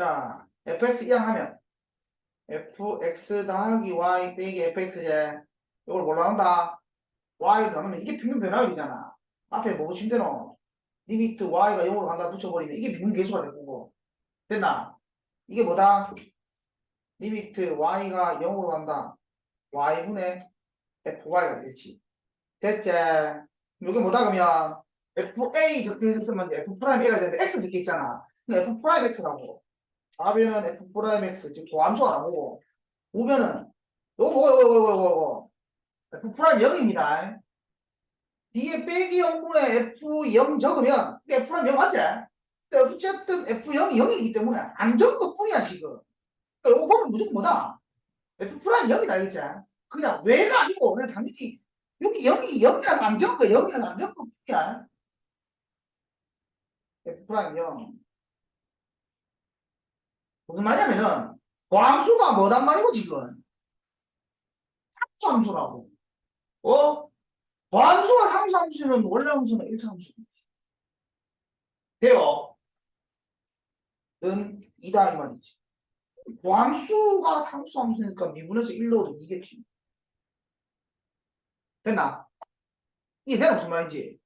자, fx 이항하면 fx 더하기 y 빼기 fx제 이걸 뭘로 한다? y로 나누면 이게 평균 변화율이잖아. 앞에 뭐 붙이면 되노? 리미트 y가 0으로 간다 붙여버리면 이게 평균 계수가 될 거고. 됐나? 이게 뭐다? 리미트 y가 0으로 간다. y분의 fy가 되겠지. 됐지? 이게 뭐다 그러면 fa 적혀 있으면 f 프라임 a가 되는데 x 적혀 있잖아. 근데 f 프라임 x라고. 좌변은 f 프라임 x 즉 도함수가 나오고 우변은 요거 뭐고 요거 요거 요거 요거 f 프라임 0입니다. 뒤에 빼기 0분의 f0 적으면 f 프라임 0 맞지? 어쨌든 f0이 0이기 때문에 안 적은 것 뿐이야 지금. 그러니까 요거 보면 무조건 뭐다? f 프라임 0이다 알겠지? 그냥 왜가 아니고 그냥 당연히 여기 0이 0이라서 안 적은 거 0이라서 안 적은 것 뿐이야. f 프라임 0 무슨 말이냐면은 함수가 뭐단 말이고 지금? 상수함수라고. 어? 함수가 상수함수는 원래 함수는 1차 함수 돼요 는 2다 이 말이지. 함수가 상수함수니까 미분에서 1로도 이겠지. 됐나? 이게 되나? 무슨 말인지